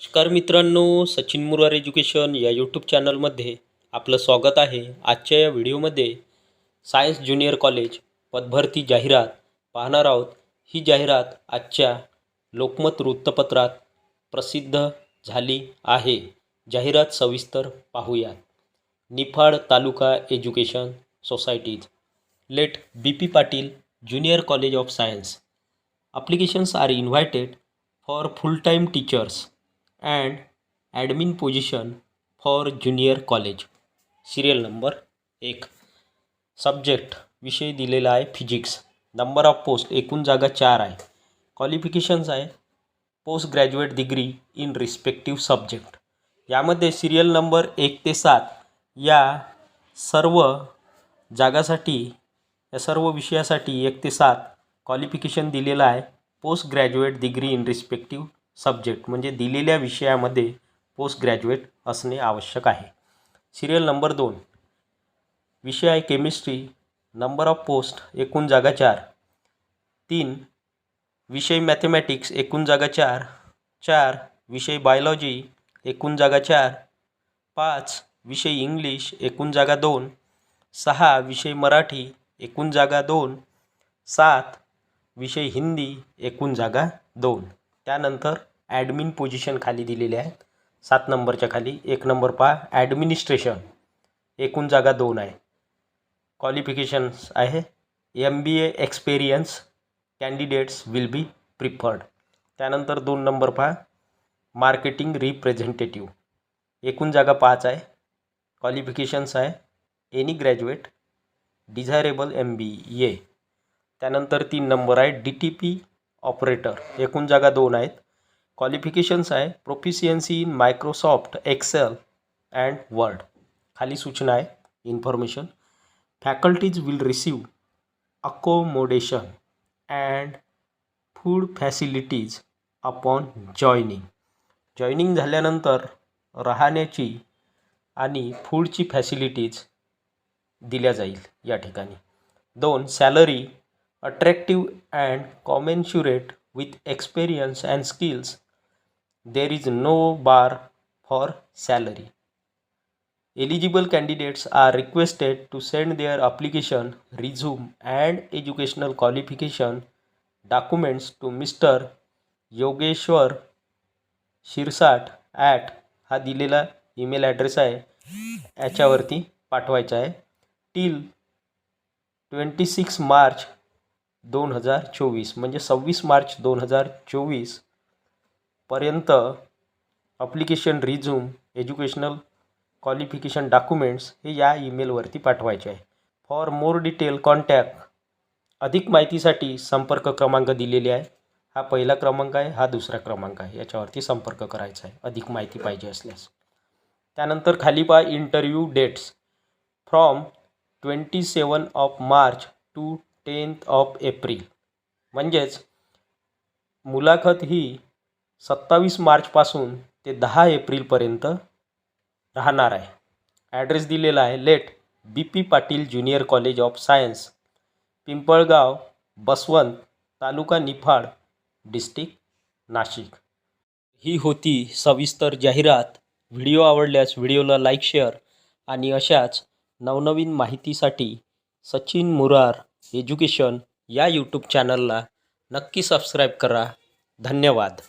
नमस्कार मित्रांनो सचिन मुरार एज्युकेशन या यूट्यूब चॅनलमध्ये आपलं स्वागत आहे आजच्या या व्हिडिओमध्ये. सायन्स ज्युनियर कॉलेज पदभरती जाहिरात पाहणार आहोत. ही जाहिरात आजच्या लोकमत वृत्तपत्रात प्रसिद्ध झाली आहे. जाहिरात सविस्तर पाहूयात. Niphad taluka education societies. Late B P Patil junior college of science. Applications are invited for full time teachers. And admin position for junior college. Serial number एक. सब्जेक्ट विषय दिलेला आहे फिजिक्स. नंबर ऑफ पोस्ट एकूण जागा चार आहे. Qualifications आहे. Post graduate degree in respective subject. यामध्ये सिरियल नंबर एक ते सात या सर्व जागासाठी या सर्व विषयासाठी एक ते सात क्वालिफिकेशन दिलेलं आहे. Post graduate degree in respective subject म्हणजे दिलेल्या विषयामध्ये पोस्ट ग्रॅज्युएट असणे आवश्यक आहे. सिरियल नंबर दोन. विषय आहे केमिस्ट्री नंबर ऑफ पोस्ट एकूण जागा चार. तीन. विषय मॅथमॅटिक्स एकूण जागा चार. चार. विषय बायोलॉजी एकूण जागा चार. पाच. विषय इंग्लिश एकूण जागा दोन. सहा. विषय मराठी एकूण जागा दोन. सात. विषय हिंदी एकूण जागा दोन. त्यानंतर ॲडमिन पोझिशन खाली दिलेले आहेत. सात नंबरच्या खाली. एक नंबर पहा. ॲडमिनिस्ट्रेशन. एकूण जागा दोन आहे. क्वालिफिकेशन्स आहे. M B A experience candidates will be preferred त्यानंतर दोन नंबर पहा. मार्केटिंग रिप्रेझेंटेटिव्ह एकूण जागा पाच आहे. क्वालिफिकेशन्स आहे. Any graduate desirable M B A त्यानंतर तीन नंबर आहे. डी टी पी ऑपरेटर एकूण जागा दोन आहेत. क्वालिफिकेशन्स आहे. Proficiency in Microsoft Excel and Word खाली सूचना आहे. Information faculties will receive accommodation and food facilities upon joining joining झाल्यानंतर राहण्याची आणि फूडची फॅसिलिटीज दिल्या जाईल या ठिकाणी. दोन salary attractive and commensurate with experience and skills there is no bar for salary eligible candidates are requested to send their application resume and educational qualification documents to mister Yogeshwar Shirsat at हा दिलेला email address आहे. याच्यावरती पाठवायचा आहे. Till twenty six March दोन हजार चोवीस म्हणजे सव्वीस मार्च दोन हजार चोवीस पर्यंत application resume educational qualification documents हे या ईमेलवरती पाठवायचे आहे. फॉर मोर डिटेल कॉन्टॅक्ट अधिक माहितीसाठी संपर्क क्रमांक दिलेले आहे. हा पहिला क्रमांक आहे हा दुसरा क्रमांक आहे. याच्यावरती संपर्क करायचा आहे. अधिक माहिती पाहिजे असल्यास. त्यानंतर खाली पहा interview dates from twenty seven of March to tenth of April म्हणजेच मुलाखत ही सत्तावीस मार्चपासून ते दहा एप्रिलपर्यंत राहणार आहे. ॲड्रेस दिलेला आहे late B P Patil junior college of science Pimpalgaon Baswant taluka Niphad district Nashik. ही होती सविस्तर जाहिरात. व्हिडिओ आवडल्यास व्हिडिओला लाईक शेअर आणि अशाच नवनवीन माहितीसाठी सचिन मुरार एज्युकेशन या यूट्यूब चॅनलला नक्की सबस्क्राईब करा. धन्यवाद.